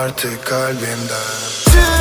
Artık kalbimden.